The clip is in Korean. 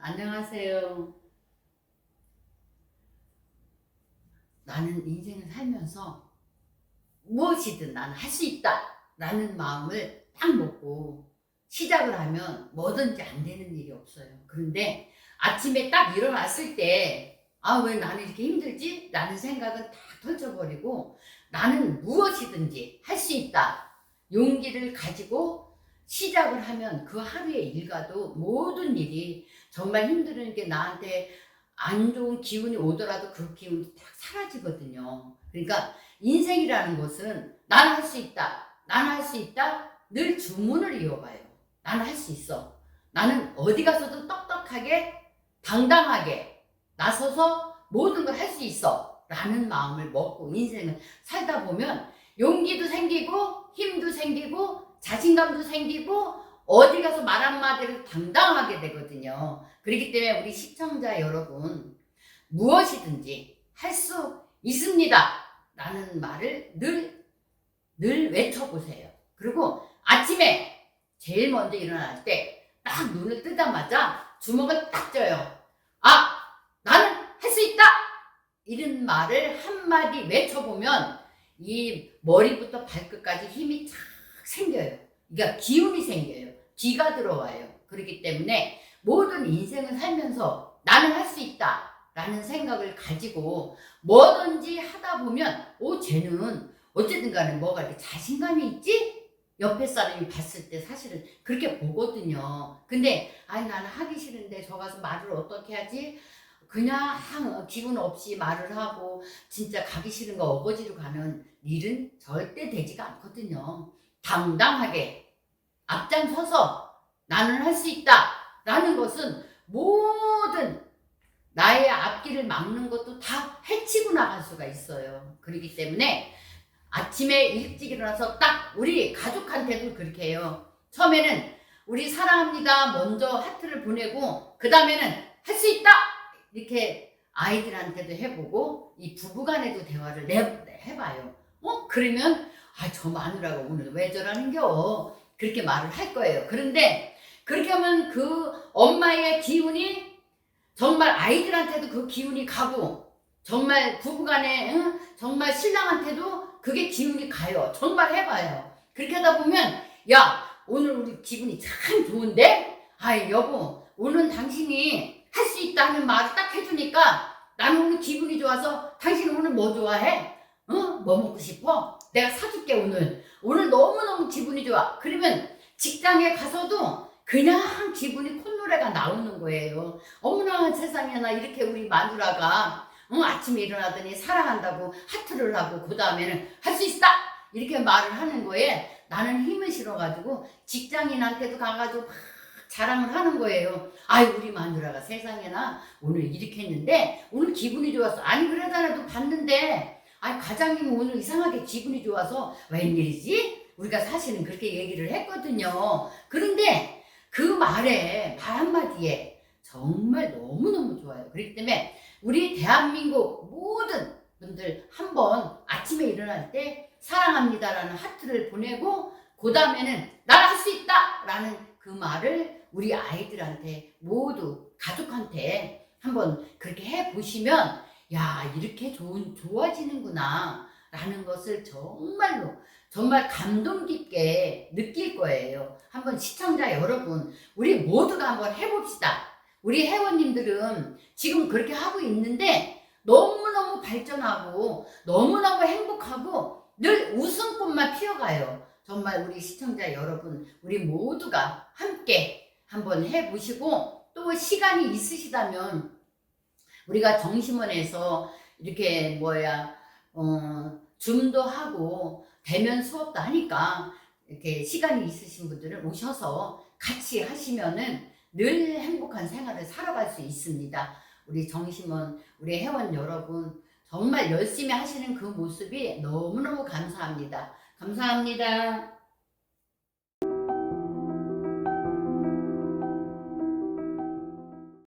안녕하세요. 나는 인생을 살면서 무엇이든 나는 할 수 있다. 라는 마음을 딱 먹고 시작을 하면 뭐든지 안 되는 일이 없어요. 그런데 아침에 딱 일어났을 때, 아, 왜 나는 이렇게 힘들지? 라는 생각은 다 펼쳐버리고 나는 무엇이든지 할 수 있다. 용기를 가지고 시작을 하면 그 하루의 일과도 모든 일이 정말 힘든 게 나한테 안 좋은 기운이 오더라도 그 기운이 딱 사라지거든요. 그러니까 인생이라는 것은 나는 할수 있다. 나는 할수 있다. 늘 주문을 이어가요. 나는 할수 있어. 나는 어디 가서도 똑똑하게 당당하게 나서서 모든 걸 할 수 있어. 라는 마음을 먹고 인생을 살다 보면 용기도 생기고 힘도 생기고 자신감도 생기고 어디 가서 말 한마디를 당당하게 되거든요. 그렇기 때문에 우리 시청자 여러분 무엇이든지 할 수 있습니다. 라는 말을 늘, 늘 외쳐보세요. 그리고 아침에 제일 먼저 일어날 때 딱 눈을 뜨자마자 주먹을 딱 져요. 아, 나는 할 수 있다! 이런 말을 한마디 외쳐보면 이 머리부터 발끝까지 힘이 착 생겨요. 그러니까 기운이 생겨요. 기가 들어와요. 그렇기 때문에 모든 인생을 살면서 나는 할 수 있다. 라는 생각을 가지고 뭐든지 하다 보면, 오, 쟤는 어쨌든 간에 뭐가 이렇게 자신감이 있지? 옆에 사람이 봤을 때 사실은 그렇게 보거든요. 근데, 아니, 나는 하기 싫은데 저 가서 말을 어떻게 하지? 그냥 기분 없이 말을 하고 진짜 가기 싫은 거 어거지로 가면 일은 절대 되지가 않거든요. 당당하게 앞장서서 나는 할 수 있다 라는 것은 모든 나의 앞길을 막는 것도 다 해치고 나갈 수가 있어요. 그렇기 때문에 아침에 일찍 일어나서 딱 우리 가족한테도 그렇게 해요. 처음에는 우리 사랑합니다 먼저 하트를 보내고 그 다음에는 할 수 있다 이렇게 아이들한테도 해보고 이 부부간에도 대화를 내, 해봐요. 어 그러면 아 저 마누라가 오늘 왜 저러는겨 그렇게 말을 할 거예요. 그런데 그렇게 하면 그 엄마의 기운이 정말 아이들한테도 그 기운이 가고 정말 부부간에 응? 정말 신랑한테도 그게 기운이 가요. 정말 해봐요. 그렇게 하다 보면 야 오늘 우리 기분이 참 좋은데 아이 여보 오늘 당신이 할 수 있다는 말을 딱 해주니까 나는 오늘 기분이 좋아서 당신 오늘 뭐 좋아해? 어? 뭐 먹고 싶어? 내가 사줄게 오늘 오늘 너무너무 기분이 좋아 그러면 직장에 가서도 그냥 기분이 콧노래가 나오는 거예요 어머나 세상에 나 이렇게 우리 마누라가 어, 아침에 일어나더니 사랑한다고 하트를 하고 그 다음에는 할 수 있다 이렇게 말을 하는 거에 나는 힘을 실어가지고 직장인한테도 가가지고 막 자랑을 하는 거예요. 아이 우리 마누라가 세상에나 오늘 이렇게 했는데 오늘 기분이 좋았어. 아니 그러잖아도 봤는데 아니 과장님 오늘 이상하게 기분이 좋아서 웬일이지? 우리가 사실은 그렇게 얘기를 했거든요. 그런데 그 말에 말 한마디에 정말 너무너무 좋아요. 그렇기 때문에 우리 대한민국 모든 분들 한번 아침에 일어날 때 사랑합니다라는 하트를 보내고 그 다음에는 나는 할수 있다 라는 그 말을 우리 아이들한테 모두 가족한테 한번 그렇게 해 보시면 야 이렇게 좋은 좋아지는구나 라는 것을 정말로 정말 감동 깊게 느낄 거예요. 한번 시청자 여러분 우리 모두가 한번 해봅시다. 우리 회원님들은 지금 그렇게 하고 있는데 너무너무 발전하고 너무너무 행복하고 늘 웃음꽃만 피어가요. 정말 우리 시청자 여러분, 우리 모두가 함께 한번 해보시고 또 시간이 있으시다면 우리가 정심원에서 이렇게 뭐야, 어, 줌도 하고 대면 수업도 하니까 이렇게 시간이 있으신 분들은 오셔서 같이 하시면은 늘 행복한 생활을 살아갈 수 있습니다. 우리 정심원, 우리 회원 여러분, 정말 열심히 하시는 그 모습이 너무너무 감사합니다. 감사합니다.